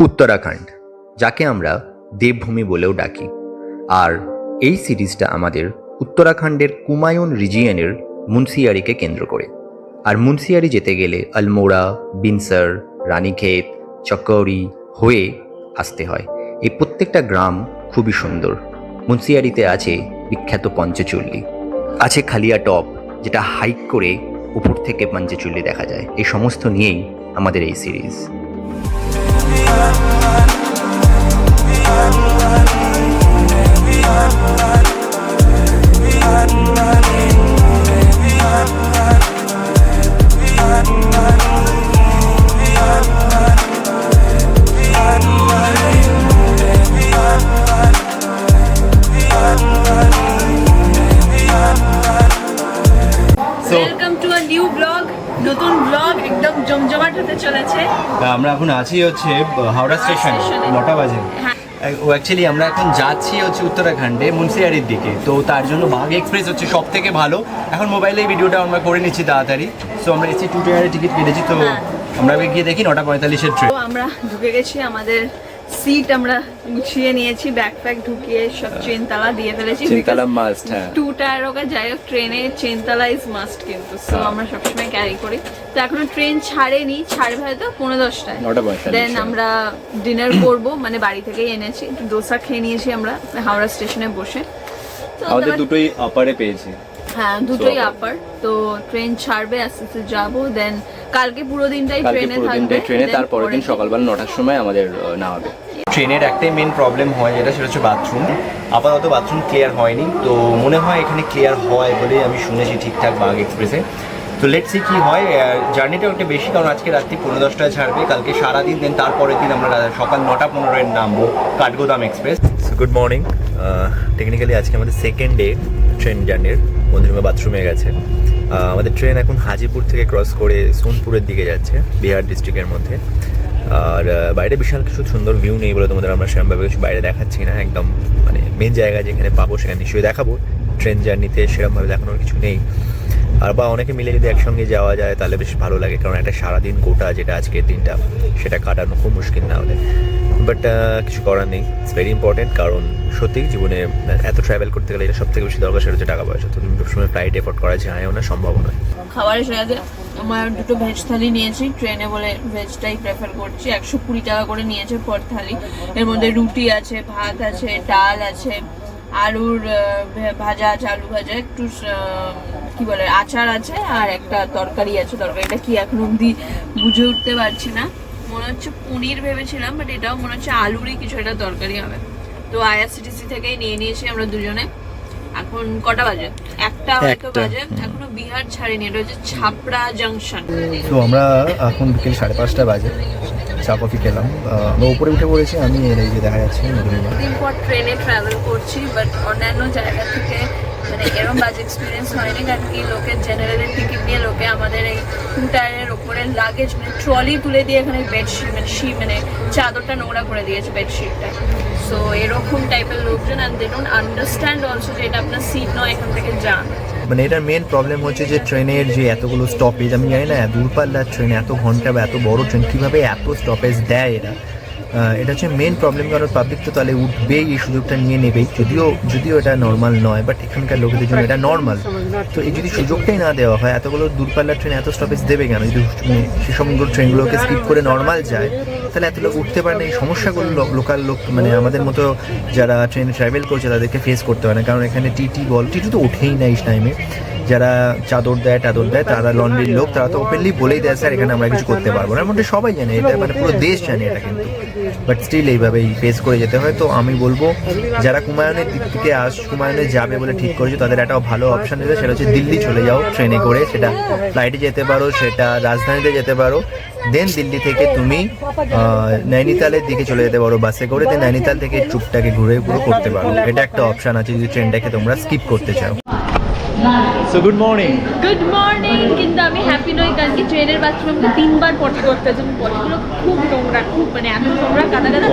উত্তরাখণ্ড, যাকে আমরা দেবভূমি বলেও ডাকি। আর এই সিরিজটা আমাদের উত্তরাখণ্ডের কুমায়ুন রিজিয়নের মুন্সিয়ারিকে কেন্দ্র করে। আর মুন্সিয়ারি যেতে গেলে আলমোড়া, বিনসার, রানীক্ষেত চকৌরি হয়ে আসতে হয়। এই প্রত্যেকটা গ্রাম খুবই সুন্দর। মুন্সিয়ারিতে আছে বিখ্যাত পঞ্চচল্লি। আছে খালিয়া টপ, যেটা হাইক করে উপর থেকে পঞ্চচুল্লি দেখা যায়। এই সমস্ত নিয়েই আমাদের এই সিরিজ। We are আছি হচ্ছে হাওড়া স্টেশন নটা বাজে। হ্যাঁ। ও অ্যাকচুয়ালি আমরা এখন যাচ্ছি হচ্ছে উত্তরাখণ্ডে মুন্সিয়ারির দিকে। তো তার জন্য বাঘ এক্সপ্রেস হচ্ছে সব থেকে ভালো। এখন মোবাইলে ভিডিওটা আমরা করে নিচ্ছি তাড়াতাড়ি। সো আমরা এসি টু টায়ারের টিকিট কেটেছি তো হ্যাঁ। আমরা গিয়ে দেখি নটা পঁয়তাল্লিশের ট্রেন আমরা ঢুকে গেছি আমাদের সিট আমরা গুছিয়ে নিয়েছি ব্যাগ প্যাক ঢুকিয়ে সব চেন তালা দিয়ে ফেলেছি মাস্ট হ্যাঁ। টু টায়ার হোক যাই হোক ট্রেনে চেন তালা ইজ মাস্ট কিন্তু সো হ্যাঁ। আমরা সবসময় ক্যারি করি। তো এখনও ট্রেন ছাড়েনি ছাড়বে হয়তো পনেরো দশটায়। দেন হ্যাঁ। আমরা ডিনার করব মানে বাড়ি থেকেই এনেছি। একটু ডোসা খেয়ে নিয়েছি আমরা হাওড়া স্টেশনে বসে। আমাদের দুটোই আপারে পেয়েছি। হ্যাঁ দুটোই আপার তো ট্রেন ছাড়বে আস্তে আস্তে যাব দেন কালকে পুরো দিনটাই ট্রেনে পুরো থাকবে দিনটাই ট্রেনে তারপরের দিন সকালবেলা নটার সময় আমাদের না নামাবে। ট্রেনের একটাই মেন প্রবলেম হয় যেটা সেটা হচ্ছে বাথরুম আপাতত বাথরুম ক্লিয়ার হয়নি তো মনে হয় এখানে ক্লিয়ার হয় বলেই আমি শুনেছি ঠিকঠাক বাঘ এক্সপ্রেসে তো লেটস কী হয় জার্নিটা একটু বেশি, কারণ আজকে রাত্রি পনেরো দশটায় ছাড়বে, কালকে সারাদিন দেন তারপরের দিন আমরা সকাল নটা পনেরোয় নামবো, Kathgodam express good morning technically আজকে আমাদের সেকেন্ড ডে ট্রেন জার্নির মন্দিরমা বাথরুমে গেছে। আমাদের ট্রেন এখন হাজিপুর থেকে ক্রস করে সোনপুরের দিকে যাচ্ছে, বিহার ডিস্ট্রিক্টের মধ্যে। আর বাইরে বিশাল কিছু সুন্দর ভিউ নেই বলে তোমাদের আমরা সেরকমভাবে কিছু বাইরে দেখাচ্ছি না, একদম মানে মেন জায়গা যেখানে পাবো সেখানে নিশ্চয়ই দেখাবো। ট্রেন জার্নিতে সেরকমভাবে দেখানোর কিছু নেই। আর বা অনেকে মিলে যদি একসঙ্গে যাওয়া যায়, তাহলে বেশ ভালো লাগে। কারণ একটা সারাদিন গোটা যেটা আজকের দিনটা, সেটা কাটানো খুব মুশকিল না হলে। বাট কিছু করার নেই। ইটস ভেরি ইম্পর্টেন্ট কারণ সত্যি জীবনে এত ট্রাভেল করতে গেলে এটা সব থেকে বেশি দরকার, সেটা হচ্ছে টাকা পয়সা। তো সবসময় ফ্লাইট এফোর্ড করা যায়ও না, সম্ভব নয়। খাবারের সাথে আমার দুটো ভেজ থালি নিয়েছি। ট্রেনে বলে ভেজটাই প্রেফার করছি। একশো কুড়ি টাকা করে নিয়েছে পর থালি। এর মধ্যে রুটি আছে, ভাত আছে, ডাল আছে, আলুর ভাজা আছে, আলু ভাজা। একটু কি বলে আচার আছে আর একটা তরকারি আছে। তরকারিটা কি এখন অবধি বুঝে উঠতে পারছি না। মনে হচ্ছে পনির ভেবেছিলাম বাট এটাও মনে হচ্ছে আলুরই কিছু একটা তরকারি হবে। তো আইআরসিটিসি থেকেই নিয়ে নিয়েছি আমরা দুজনে। এখন কটা বাজে? একটা হয়তো বাজে। এখনও বিহার ছাড়েনি এটা হচ্ছে ছাপড়া জাংশন তো আমরা এখন বিকেল সাড়ে পাঁচটা বাজে। চা কফি খেলাম। আমরা উপরে উঠে পড়েছি আমি এই যে দেখা যাচ্ছে দিন পর ট্রেনে ট্রাভেল করছি বাট অন্যান্য জায়গা থেকে মানে এরকম বাজে এক্সপিরিয়েন্স হয়নি কারণ কি লোকে জেনারেলের টিকিট নিয়ে লোকে আমাদের এই টায়ারের ওপরে লাগেজ মানে ট্রলি তুলে দিয়ে এখানে বেডশিট মানে শি মানে চাদরটা নোংরা করে দিয়েছে বেডশিটটা সো এরকম টাইপের লোকজন and they don't understand also যে এটা আপনার সিট নয়, এখান থেকে যান। মানে এটার মেন প্রবলেম হচ্ছে যে ট্রেনের যে এতগুলো স্টপেজ আমি জানি না, দূরপাল্লার ট্রেন এত ঘণ্টা বা এত বড় ট্রেন কীভাবে এত স্টপেজ দেয় এরা? এটা হচ্ছে মেন প্রবলেম কারণ পাবলিক তো তাহলে উঠবেই, এই সুযোগটা নিয়ে নেবেই। যদিও যদিও এটা নর্মাল নয় বাট এখানকার লোকেদের জন্য এটা নর্মাল তো এই যদি সুযোগটাই না দেওয়া হয়, এতগুলো দূরপাল্লার ট্রেন এত স্টপেজ দেবে কেন? যদি মানে সেই সমস্ত ট্রেনগুলোকে স্কিপ করে নর্মাল যায়, তাহলে এত লোক উঠতে পারে না। এই সমস্যাগুলো লোকাল লোক মানে আমাদের মতো যারা ট্রেনে ট্রাভেল করছে, তাদেরকে ফেস করতে হয় না। কারণ এখানে টিটি বল টিটি তো ওঠেই না এই টাইমে যারা চাদর দেয়, টাদর দেয়, তারা লন্ড্রির লোক, তারা তো ওপেনলি বলেই দেয়, স্যার, এখানে আমরা কিছু করতে পারব না। মধ্যে সবাই জানে, এটা মানে পুরো দেশ জানে এটা কিন্তু। বাট স্টিল এইভাবেই ফেস করে যেতে হয়। তো আমি বলব, যারা কুমায়ুনের দিক থেকে আস কুমায়ুনে যাবে বলে ঠিক করেছে, তাদের একটা ভালো অপশন দিতে সেটা হচ্ছে দিল্লি চলে যাও ট্রেনে করে। সেটা ফ্লাইটে যেতে পারো, সেটা রাজধানীতে যেতে পারো। দেন দিল্লি থেকে তুমি নৈনিতালের দিকে চলে যেতে পারো বাসে করে। দেন নৈনিতাল থেকে ট্রুপটাকে ঘুরে পুরো করতে পারো। এটা একটা অপশন আছে, যদি ট্রেনটাকে তোমরা স্কিপ করতে চাও। So good morning good morning কিন্তু আমি হ্যাপি নই। কারণ কি ট্রেনের বাথরুমকে তিনবার পটি করতে হচ্ছে পটিগুলো খুব নোংরা খুব মানে এত নোংরা কাদা কাদা।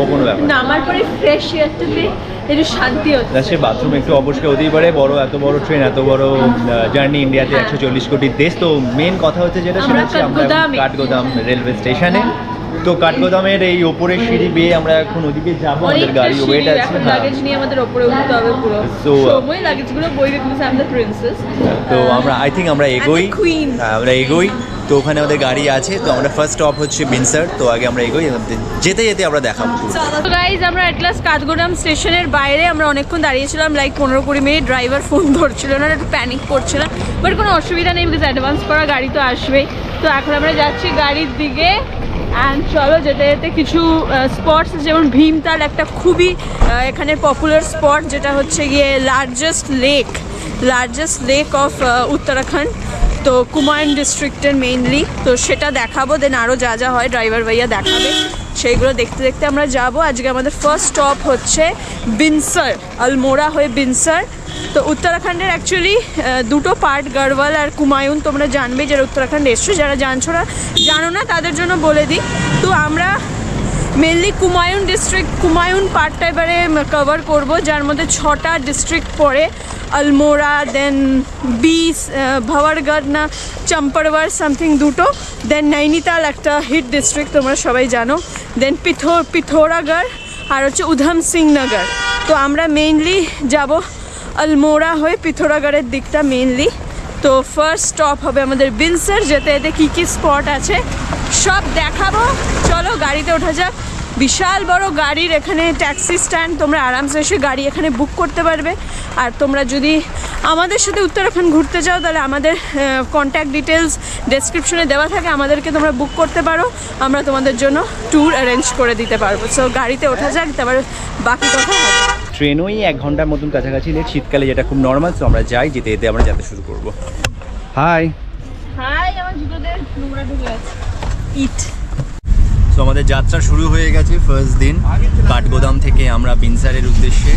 নামার পরে ফ্রেশ এয়ারটাতে একটু শান্তি হচ্ছে। সে বাথরুম একটু অপরিষ্কার হতেই পারে। বড় এত বড় ট্রেন এত বড় জার্নি ইন্ডিয়াতে হ্যাঁ। একশো চল্লিশ কোটির দেশ। তো মেন কথা হচ্ছে যেটা সেটা হচ্ছে আমরা কাঠগোদাম। রেলওয়ে স্টেশনে তো কাঠগোদামের এই ওপরের সিঁড়ি বেয়ে আমরা এখন ওদিকে যাব আমাদের গাড়ি ওয়েট আছে এখন। লাগেজ নিয়ে আমাদের উপরে উঠতে হবে পুরো। uh, সময় লাগেজগুলো বই because I am the princess তো আমরা আই থিঙ্ক আমরা এগোই। আমরা এগোই। তো ওখানে আমাদের গাড়ি আছে। তো আমরা ফার্স্ট স্টপ হচ্ছে বিনসার তো আগে আমরা এগোই যেতে যেতে আমরা দেখাবো। তো গাইজ আমরা এট লাস্ট কাঠগোদাম স্টেশনের বাইরে আমরা অনেকক্ষণ দাঁড়িয়েছিলাম লাইক পনেরো কুড়ি মিনিট। ড্রাইভার ফোন ধরছিল না একটু প্যানিক করছিলাম বাট কোনো অসুবিধা নেই বিকজ অ্যাডভান্স করা গাড়ি তো আসবেই। তো এখন আমরা যাচ্ছি গাড়ির দিকে। অ্যান্ড চলো যেতে যেতে কিছু স্পটস যেমন ভীমতাল একটা খুবই এখানে পপুলার স্পট যেটা হচ্ছে গিয়ে largest lake largest lake of Uttarakhand, তো কুমায়ুন ডিস্ট্রিক্টের মেইনলি তো সেটা দেখাবো দেন আরও যা যা হয় ড্রাইভার ভাইয়া দেখাবে, সেইগুলো দেখতে দেখতে আমরা যাব। আজকে আমাদের ফার্স্ট স্টপ হচ্ছে বিনসার আলমোড়া হয়ে বিনসার তো উত্তরাখণ্ডের অ্যাকচুয়ালি দুটো পার্ট গড়ওয়াল আর কুমায়ুন তোমরা জানবে যারা উত্তরাখণ্ড এসছো। যারা জানছো না, জানো না, তাদের জন্য বলে দিই। তো আমরা মেনলি কুমায়ুন ডিস্ট্রিক্ট কুমায়ুন পার্টটা এবারে কভার করব। যার মধ্যে ছটা ডিস্ট্রিক্ট পড়ে। আলমোড়া দেন বিস ভাওয়ারগড় না চম্পড়ওয়ার সামথিং দুটো। দেন নৈনিতাল একটা হিট ডিস্ট্রিক্ট তোমরা সবাই জানো। দেন পিথো, পিথোরাগড় আর হচ্ছে উধম সিং নগর তো আমরা মেইনলি যাব আলমোড়া হয়ে পিথোরাগড়ের দিকটা মেনলি তো ফার্স্ট স্টপ হবে আমাদের বিনসার যেতে যেতে কী কী স্পট আছে, সব দেখাবো। চলো গাড়িতে ওঠা যাক। বিশাল বড় গাড়ির এখানে ট্যাক্সি স্ট্যান্ড তোমরা আরামসে এসে গাড়ি এখানে বুক করতে পারবে। আর তোমরা যদি আমাদের সাথে উত্তরাখণ্ড ঘুরতে যাও, তাহলে আমাদের কন্ট্যাক্ট ডিটেলস ডেসক্রিপশনে দেওয়া থাকে। আমাদেরকে তোমরা বুক করতে পারো। আমরা তোমাদের জন্য ট্যুর অ্যারেঞ্জ করে দিতে পারব। সো গাড়িতে ওঠা যাক, তারপরে বাকি কথা হবে। ট্রেনই এক ঘণ্টার মতন কাছাকাছি লেট শীতকালে যেটা খুব নর্মাল তো আমরা যাই যেতে যেতে আমরা যেতে শুরু করব। হাই হাই আমার জুতোদের নোংরা ঢুকে আছে ইট তো আমাদের যাত্রা শুরু হয়ে গেছে ফার্স্ট দিন। কাঠগোদাম থেকে আমরা বিনসারের উদ্দেশ্যে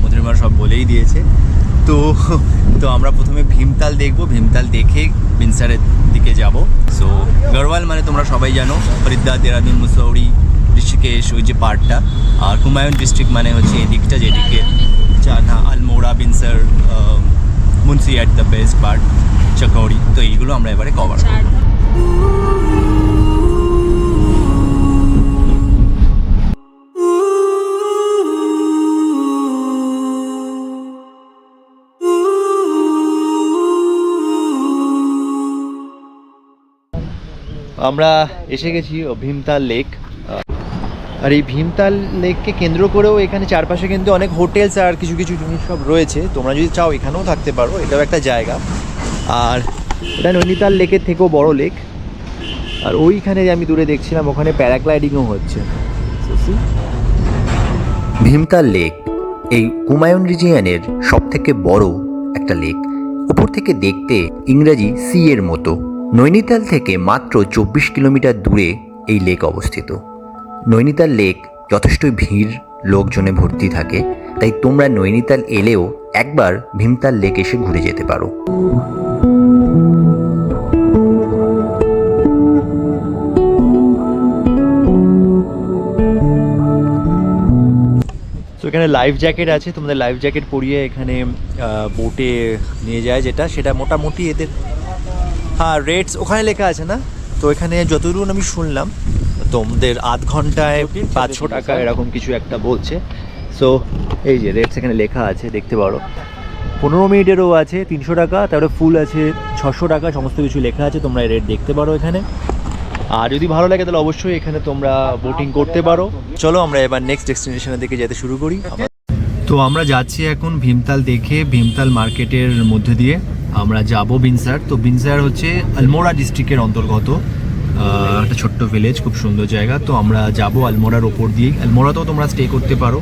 মধুরিমা সব বলেই দিয়েছে। তো তো আমরা প্রথমে ভীমতাল দেখব। ভীমতাল দেখে বিনসারের দিকে যাব। সো গড়ওয়াল মানে তোমরা সবাই জানো হরিদ্বার দেরাদুন মুসৌরি ঋষিকেশ ওই যে পার্টটা। আর হুমায়ুন ডিস্ট্রিক্ট মানে হচ্ছে এই দিকটা যেদিকে চানা Almora, Binsar Munsiyari at the best part Chaukori তো এইগুলো আমরা এবারে কভার আমরা এসে গেছি ভীমতাল লেক। আর এই ভীমতাল লেককে কেন্দ্র করেও এখানে চারপাশে কিন্তু অনেক হোটেলস আর কিছু কিছু জিনিস সব রয়েছে। তোমরা যদি চাও এখানেও থাকতে পারো, এটাও একটা জায়গা। আর এটা নৈনিতাল লেকের থেকেও বড় লেক। আর ওইখানে আমি দূরে দেখছিলাম, ওখানে প্যারাগ্লাইডিংও হচ্ছে। ভীমতাল লেক এই কুমায়ুন রিজিয়ানের সব থেকে বড় একটা লেক। উপর থেকে দেখতে ইংরাজি সি এর মতো। নৈনিতাল থেকে মাত্র চব্বিশ কিলোমিটার দূরে এই লেক অবস্থিত। নৈনিতাল লেক যথেষ্টই ভিড়, লোকজনে ভর্তি থাকে, তাই তোমরা নৈনিতাল এলেও একবার ভীমতাল লেক এসে ঘুরে যেতে পারো। তো এখানে লাইফ জ্যাকেট আছে, তোমাদের লাইফ জ্যাকেট পরিয়ে এখানে বোটে নিয়ে যায় যেটা, সেটা মোটামুটি এদের হ্যাঁ রেটস ওখানে লেখা আছে না? তো এখানে যতদূর আমি শুনলাম তোমাদের আধ ঘন্টায় পাঁচশো টাকা এরকম কিছু একটা বলছে। সো এই যে রেট সেখানে লেখা আছে দেখতে পারো। পনেরো মিনিটেরও আছে তিনশো টাকা তারপরে ফুল আছে ছশো টাকা সমস্ত কিছু লেখা আছে তোমরা রেট দেখতে পারো এখানে। আর যদি ভালো লাগে তাহলে অবশ্যই এখানে তোমরা বোটিং করতে পারো। চলো আমরা এবার নেক্সট ডেস্টিনেশনের দিকে যেতে শুরু করি। তো আমরা যাচ্ছি এখন ভীমতাল দেখে ভীমতাল মার্কেটের মধ্যে দিয়ে। আমরা যাব বিনসার। তো বিনসার হচ্ছে আলমোড়া ডিস্ট্রিক্টের অন্তর্গত। একটা ছোট্ট ভিলেজ খুব সুন্দর জায়গা। তো আমরা যাব আলমোড়ার ওপর দিয়ে আলমোড়াতেও তোমরা স্টে করতে পারো।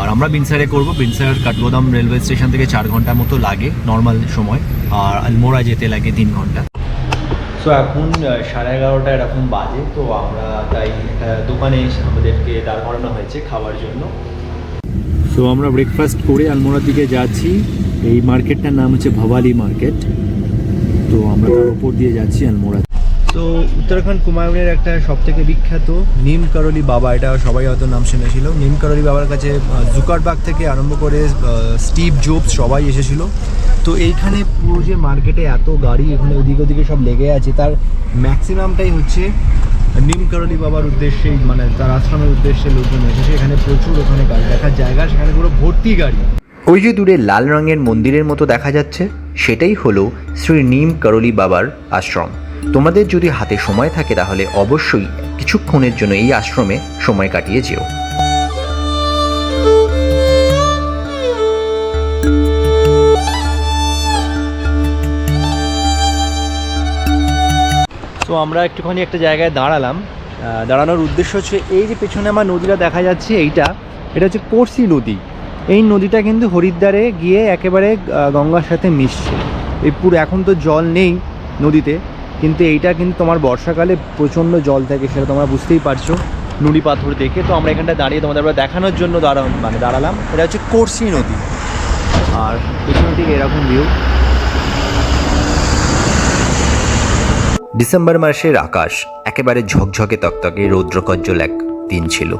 আর আমরা বিনসারে করব। বিনসার কাঠগোদাম রেলওয়ে স্টেশন থেকে চার ঘণ্টা মতো লাগে নর্মাল সময়। আর আলমোড়া যেতে লাগে তিন ঘণ্টা। সো এখন সাড়ে এগারোটা এরকম বাজে। তো আমরা তাই একটা দোকানে এসে আমাদেরকে দাঁড় করানো হয়েছে খাওয়ার জন্য। সো আমরা ব্রেকফাস্ট করে আলমোড়ার দিকে যাচ্ছি। এই মার্কেটটার নাম হচ্ছে ভবালি মার্কেট তো আমরা তার উপর দিয়ে যাচ্ছি আলমোড়া। তো উত্তরাখণ্ড কুমায়ুনের একটা সব থেকে বিখ্যাত নিম করলি বাবা, এটা সবাই হয়তো নাম শুনেছিল। নিম করলি বাবার কাছে জুকারবাগ থেকে আরম্ভ করে স্টিভ জোবস সবাই এসেছিল। তো এইখানে পুরো যে মার্কেটে এত গাড়ি, এখানে ওদিকে ওদিকে সব লেগে আছে, তার ম্যাক্সিমামটাই হচ্ছে নিমকরলি বাবার উদ্দেশ্যেই মানে তার আশ্রমের উদ্দেশ্যে লোকজন এসেছে। এখানে প্রচুর ওখানে গাড়ি দেখার জায়গা, সেখানে পুরো ভর্তি গাড়ি। ওই যে দূরে লাল রঙের মন্দিরের মতো দেখা যাচ্ছে। সেটাই হলো শ্রী নিম করলি বাবার আশ্রম। তোমাদের যদি হাতে সময় থাকে তাহলে অবশ্যই কিছুক্ষণের জন্য এই আশ্রমে সময় কাটিয়ে যেও। তো আমরা একটুখানি একটা জায়গায় দাঁড়ালাম। দাঁড়ানোর উদ্দেশ্য হচ্ছে এই যে পেছনে আমার নদীটা দেখা যাচ্ছে এইটা, এটা হচ্ছে কোরসি নদী। এই নদীটা কিন্তু হরিদ্বারে গিয়ে একেবারে গঙ্গার সাথে মিশছে। এই পুরো, এখন তো জল নেই নদীতে, কিন্তু এইটা কিন্তু তোমার বর্ষাকালে প্রচণ্ড জল থাকে, সেটা তোমরা বুঝতেই পারছ। নুড়ি পাথর দেখে, তো আমরা এখানটা দাঁড়িয়ে তোমাদের আমরা দেখানোর জন্য দাঁড়া মানে দাঁড়ালাম। এটা হচ্ছে কোরসি নদী। আর পেছনে ঠিক এরকম ভিউ ডিসেম্বর মাসের আকাশ একেবারে ঝকঝকে তকতকে, রৌদ্রকজ্জ্বল এক দিন ছিল।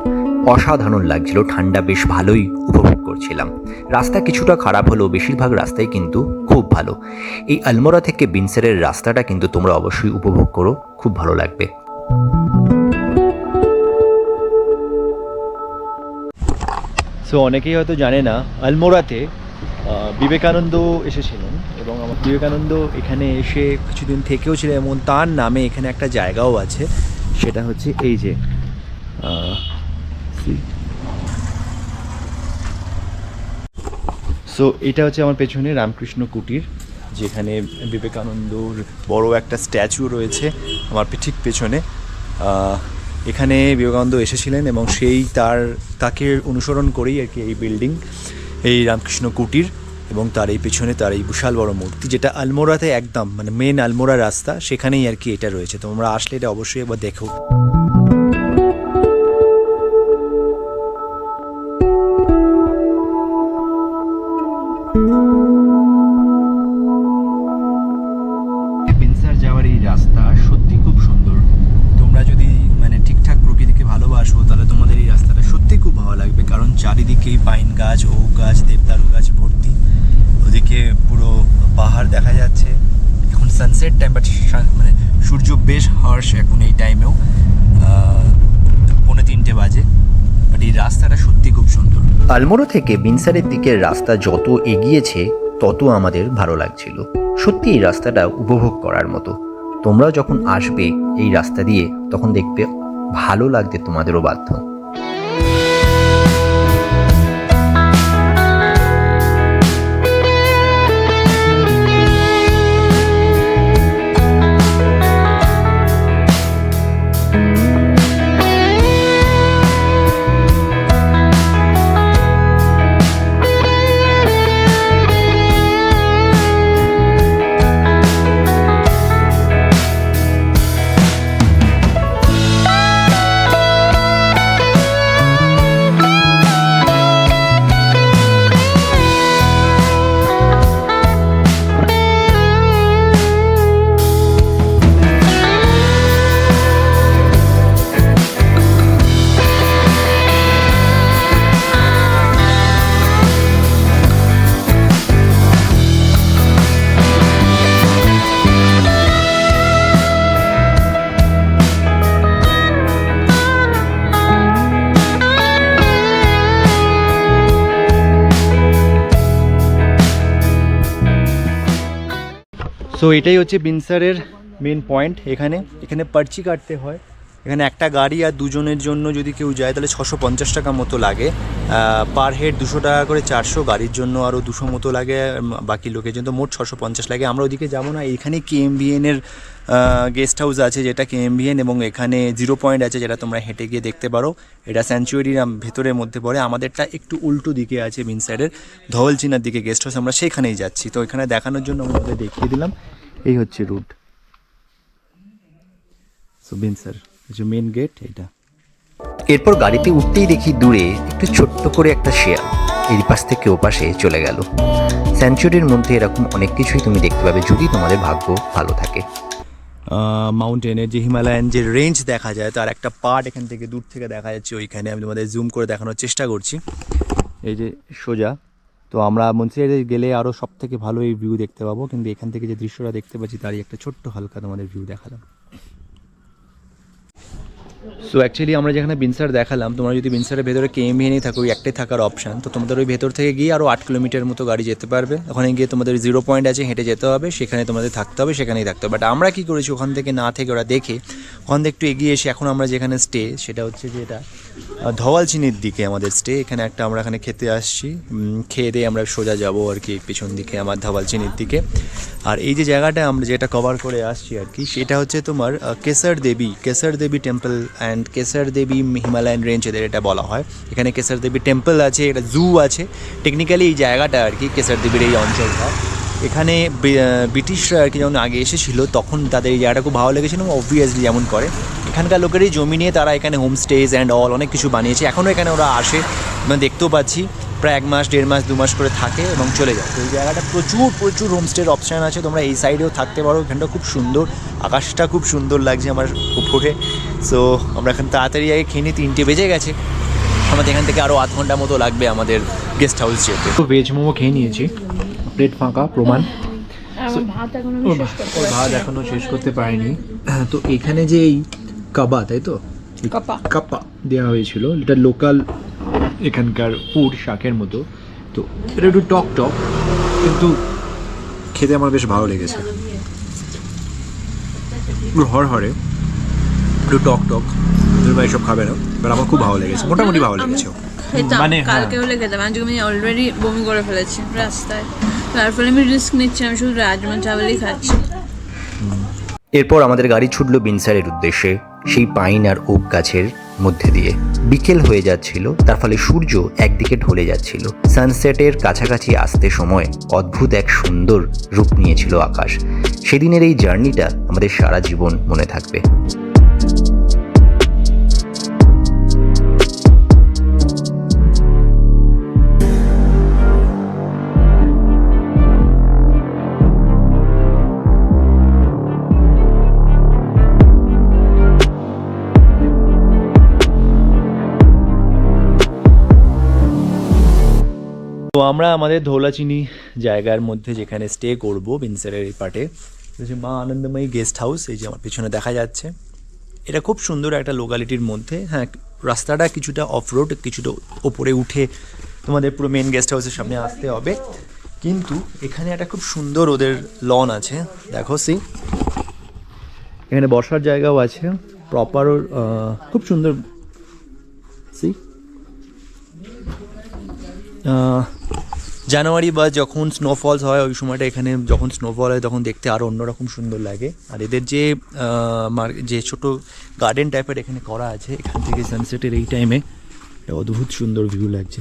অসাধারণ লাগছিল, ঠান্ডা বেশ ভালোই উপভোগ করছিলাম। রাস্তা কিছুটা খারাপ হলেও বেশিরভাগ রাস্তাই কিন্তু খুব ভালো। এই আলমোরা থেকে বিনসেরের রাস্তাটা কিন্তু তোমরা অবশ্যই উপভোগ করো, খুব ভালো লাগবে। সো অনেকেই হয়তো জানে না, আলমোড়াতে বিবেকানন্দ এসেছিলেন এবং আমার বিবেকানন্দ এখানে এসে কিছুদিন থেকেও ছিলেন এবং তার নামে এখানে একটা জায়গাও আছে, সেটা হচ্ছে এই যে সো এটা হচ্ছে আমার পেছনে রামকৃষ্ণ কুটির, যেখানে বিবেকানন্দর বড় একটা স্ট্যাচু রয়েছে আমার ঠিক পেছনে। এখানে বিবেকানন্দ এসেছিলেন এবং সেই তার, তাকে অনুসরণ করেই আর কি এই বিল্ডিং, এই রামকৃষ্ণ কুটির এবং তার এই পেছনে তার এই বিশাল বড় মূর্তি, যেটা আলমোড়াতে একদম মানে মেন আলমোড়া রাস্তা, সেখানেই আর কি এটা রয়েছে। তোমরা আসলে এটা অবশ্যই একবার দেখো। গাছ ও গাছ, দেবদারু গাছ ভর্তি। ওদিকে পুরো পাহাড় দেখা যাচ্ছে। এখন সানসেট টাইম বাট মানে সূর্য বেশ হার্শ এখন এই টাইমেও পৌনে তিনটে বাজে। বাট এই রাস্তাটা সত্যি খুব সুন্দর। আলমোড়া থেকে বিনসারের দিকের রাস্তা যত এগিয়েছে, তত আমাদের ভালো লাগছিল। সত্যি এই রাস্তাটা উপভোগ করার মতো। তোমরাও যখন আসবে এই রাস্তা দিয়ে, তখন দেখবে ভালো লাগতে তোমাদেরও বাধ্য। সো এটাই হচ্ছে বিনসারের মেন পয়েন্ট এখানে এখানে পার্চি কাটতে হয়। এখানে একটা গাড়ি আর দুজনের জন্য যদি কেউ যায়, তাহলে ছশো পঞ্চাশ টাকা মতো লাগে। পার হেড দুশো টাকা করে চারশো, গাড়ির জন্য আরও দুশো মতো লাগে বাকি লোকের জন্য মোট ছশো পঞ্চাশ লাগে। আমরা ওদিকে যাব না এখানে কেএমবিএনের গেস্ট হাউস আছে যেটা কে কেএমবিএন এবং এখানে জিরো পয়েন্ট আছে যেটা তোমরা হেঁটে গিয়ে দেখতে পারো। এটা স্যাঞ্চুয়ারির ভেতরের মধ্যে পড়ে। আমাদেরটা একটু উল্টো দিকে আছে বিন সাইডের ধওলচিনার দিকে গেস্ট হাউস আমরা সেখানেই যাচ্ছি। তো এখানে দেখানোর জন্য আমরা দেখিয়ে দিলাম। এই হচ্ছে রুট সো বিন স্যার যে মেন গেট এটা এরপর গাড়িতে উঠতেই দেখি দূরে একটু ছোট্ট করে একটা শেয়াল। এই পাশ থেকে ও পাশে চলে গেল। স্যাঞ্চুরির মধ্যে এরকম অনেক কিছুই তুমি দেখতে পাবে যদি তোমাদের ভাগ্য ভালো থাকে। মাউন্টেনের যে হিমালয়ান যে রেঞ্জ দেখা যায় তার একটা পার্ট এখান থেকে দূর থেকে দেখা যাচ্ছে ওইখানে আমি তোমাদের জুম করে দেখানোর চেষ্টা করছি। এই যে সোজা তো আমরা মন্ত্রীরে গেলে আরও সব থেকে ভালো এই ভিউ দেখতে পাবো কিন্তু এখান থেকে যে দৃশ্যটা দেখতে পাচ্ছি তারই একটা ছোট্ট হালকা তোমাদের ভিউ দেখালাম। সো অ্যাকচুয়ালি আমরা যেখানে বিনসার দেখালাম, তোমরা যদি বিনসারের ভেতরে কেএমভি নিয়ে থাকো, ওই একটাই থাকার অপশান তো তোমাদের ওই ভেতর থেকে গিয়ে আরও আট কিলোমিটার মতো গাড়ি যেতে পারবে। ওখানে গিয়ে তোমাদের জিরো পয়েন্ট আছে, হেঁটে যেতে হবে। সেখানে তোমাদের থাকতে হবে, সেখানেই থাকতে হবে। বাট আমরা কী করেছি, ওখান থেকে না থেকে ওরা দেখে ওখান থেকে একটু এগিয়ে এসে এখন আমরা যেখানে স্টে সেটা হচ্ছে যে এটা ধওয়ালচিনির দিকে আমাদের স্টে এখানে একটা আমরা এখানে খেতে আসছি। খেয়ে দিয়ে আমরা সোজা যাব আর কি পেছন দিকে, আমার ধওয়ালচিনির দিকে। আর এই যে জায়গাটা আমরা যেটা কভার করে আসছি আর কি, সেটা হচ্ছে তোমার Kesar Devi Kesar Devi temple and Kesar Devi Himalayan range এদের এটা বলা হয়। এখানে কেসার দেবী টেম্পল আছে, এটা জু আছে। টেকনিক্যালি এই জায়গাটা আর কি কেসার দেবীর এই অঞ্চলটা। এখানে ব্রিটিশরা আর কি যখন আগে এসেছিল, তখন তাদের এই জায়গাটা খুব ভালো লেগেছিল অবভিয়াসলি যেমন করে। এখানকার লোকেরই জমি নিয়ে তারা এখানে হোমস্টেজ অ্যান্ড অল অনেক কিছু বানিয়েছে। এখনও এখানে ওরা আসে, আমরা দেখতেও পাচ্ছি। প্রায় এক মাস, দেড় মাস, দু মাস করে থাকে এবং চলে যায়। তো এই জায়গাটা প্রচুর প্রচুর হোমস্টের অপশান আছে। তোমরা এই সাইডেও থাকতে পারো। এখানটা খুব সুন্দর। আকাশটা খুব সুন্দর লাগছে আমার উপরে। সো আমরা এখান তাড়াতাড়ি আগে খেয়ে নিই। তিনটে বেজে গেছে। আমাদের এখান থেকে আরও আধ ঘণ্টা মতো লাগবে আমাদের গেস্ট হাউস যেতে। ভেজ মোমো খেয়ে নিয়েছি। প্লেট ফাঁকা প্রমাণ। ভাত এখন শেষ করতে ওর ভাত এখনও শেষ করতে পারিনি। তো এখানে যে এই কাবা তাই তো? কাপা। দেওয়া হয়েছিল। এটা লোকাল এখানকার ফুড শাকের মতো। তো এটা একটু টক টক কিন্তু খেতে আমার বেশ ভালো লেগেছে। হর হরে একটু টক টক দুর্বা এসব খাবে না বাট আমার খুব ভালো লেগেছে মোটামুটি ভালো লেগেছে। মানে, হ্যাঁ। কালকে হলে খেতাম আজকে আমি অলরেডি বমি করে ফেলেছি রাস্তায়। তার ফলে আমি রিস্ক নিচ্ছি আমি শুধু রাজমা চাওয়ালই খাচ্ছি এরপর আমাদের গাড়ি ছুটল বিনসারের উদ্দেশ্যে, সেই পাইন আর ওক গাছের মধ্যে দিয়ে। বিকেল হয়ে যাচ্ছিল, তার ফলে সূর্য একদিকে ঢলে যাচ্ছিল। সানসেটের কাছাকাছি আসতে সময় অদ্ভুত এক সুন্দর রূপ নিয়েছিল আকাশ। সেদিনের এই জার্নিটা আমাদের সারা জীবন মনে থাকবে। আমরা আমাদের ধৌলাচিনি জায়গার মধ্যে যেখানে স্টে করব বিনসারের এই পার্টে হচ্ছে মা আনন্দময়ী গেস্ট হাউস এই যে আমার পিছনে দেখা যাচ্ছে। এটা খুব সুন্দর একটা লোকালিটির মধ্যে হ্যাঁ রাস্তাটা কিছুটা অফ রোড কিছুটা ওপরে উঠে তোমাদের পুরো মেন গেস্ট হাউসের সামনে আসতে হবে। কিন্তু এখানে একটা খুব সুন্দর ওদের লন আছে, দেখো সি এখানে বসার জায়গাও আছে প্রপার খুব সুন্দর সি জানুয়ারি বা যখন স্নোফলস হয়, ওই সময়টা এখানে যখন স্নোফল হয়, তখন দেখতে আরও অন্যরকম সুন্দর লাগে। আর এদের যে যে ছোট গার্ডেন টাইপের এখানে করা আছে, এখান থেকে সানসেটের এই টাইমে অদ্ভুত সুন্দর ভিউ লাগছে।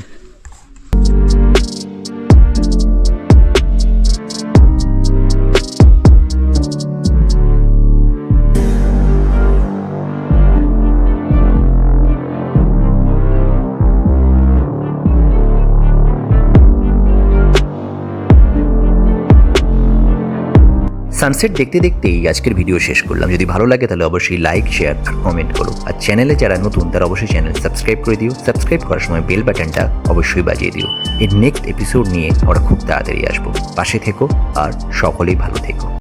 সানসেট দেখতে দেখতেই আজকের ভিডিও শেষ করলাম। যদি ভালো লাগে তাহলে অবশ্যই লাইক, শেয়ার আর কমেন্ট করো। আর চ্যানেলে যারা নতুন, তারা অবশ্যই চ্যানেল সাবস্ক্রাইব করে দিও। সাবস্ক্রাইব করার সময় বেল বাটনটা অবশ্যই বাজিয়ে দিও। এর নেক্সট এপিসোড নিয়ে আমরা খুব তাড়াতাড়ি আসব। পাশে থেকো আর সকলেই ভালো থেকো।